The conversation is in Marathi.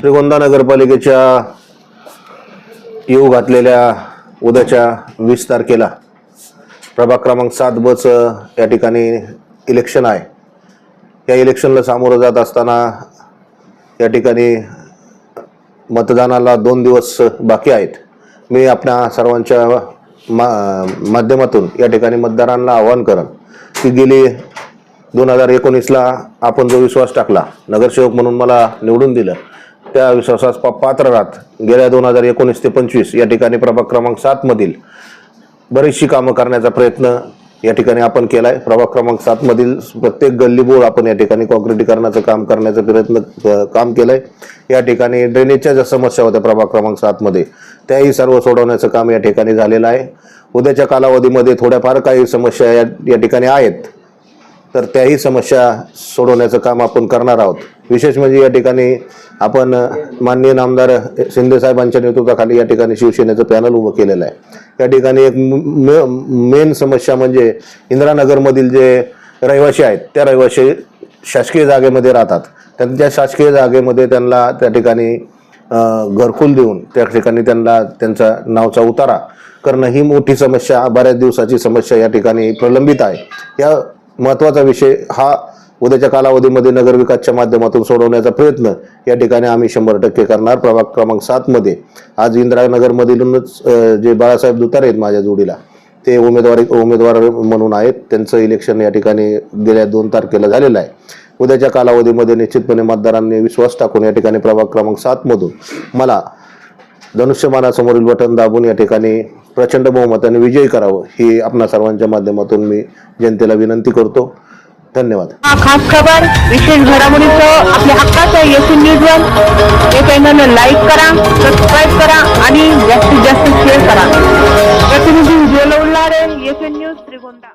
श्रीगोंदा नगरपालिकेच्या येऊ घातलेल्या उद्याच्या वीस तारखेला प्रभाग क्रमांक सात बचं या ठिकाणी इलेक्शन आहे. या इलेक्शनला सामोरं जात असताना या ठिकाणी मतदानाला दोन दिवस बाकी आहेत. मी आपल्या सर्वांच्या मा माध्यमातून या ठिकाणी मतदारांना आवाहन करेन की गेली दोन हजार एकोणीसला आपण जो विश्वास टाकला नगरसेवक म्हणून मला निवडून दिलं त्या विश्वासास पात्र राहत. गेल्या दोन हजार एकोणीस ते पंचवीस या ठिकाणी प्रभाग क्रमांक सातमधील बरीचशी कामं करण्याचा प्रयत्न या ठिकाणी आपण केलाय. प्रभाग क्रमांक सात मधील प्रत्येक गल्लीबोळ आपण या ठिकाणी कॉन्क्रिटीकरणाचं काम करण्याचा प्रयत्न काम काम आहे या ठिकाणी ड्रेनेजच्या ज्या समस्या होत्या प्रभाग क्रमांक सात मध्ये त्याही सर्व सोडवण्याचं काम या ठिकाणी झालेलं आहे. उद्याच्या कालावधीमध्ये थोड्याफार काही समस्या या या ठिकाणी आहेत. तर त्याही समस्या सोडवण्याचं काम आपण करणार आहोत. विशेष म्हणजे या ठिकाणी आपण माननीय नामदार शिंदेसाहेबांच्या नेतृत्वाखाली या ठिकाणी शिवसेनेचं पॅनल उभं केलेलं आहे. या ठिकाणी एक मेन समस्या म्हणजे इंदिरानगरमधील जे रहिवासी आहेत त्या रहिवासी शासकीय जागेमध्ये राहतात. त्यांच्या शासकीय जागेमध्ये त्यांना त्या ठिकाणी घरकुल देऊन त्या ठिकाणी त्यांना त्यांचा नावचा उतारा करणं ही मोठी समस्या बऱ्याच दिवसाची समस्या या ठिकाणी प्रलंबित आहे. या महत्त्वाचा विषय हा उद्याच्या कालावधीमध्ये नगरविकासच्या माध्यमातून सोडवण्याचा प्रयत्न या ठिकाणी आम्ही शंभर टक्के करणार. प्रभाग क्रमांक सातमध्ये आज इंदिरानगरमधीलूनच जे बाळासाहेब दुतारे आहेत माझ्या जोडीला ते उमेदवारी उमेदवार म्हणून आहेत. त्यांचं इलेक्शन या ठिकाणी गेल्या दोन तारखेला झालेलं आहे. उद्याच्या कालावधीमध्ये निश्चितपणे मतदारांनी विश्वास टाकून या ठिकाणी प्रभाग क्रमांक सातमधून मला धनुष्यमानासमोरील बटन दाबून या ठिकाणी प्रचंड बहुमताने विजयी करावं ही आपणा सर्वांच्या माध्यमातून मी जनतेला विनंती करतो. धन्यवाद. खास खबर विशेष घडामोडीचं आपल्या हक्काचं एसी न्यूज वर. हे चॅनल लाईक करा सबस्क्राईब करा आणि जास्तीत जास्त शेअर करा. प्रतिनिधी विजय लोलारे एसी न्यूज त्रिगोंदा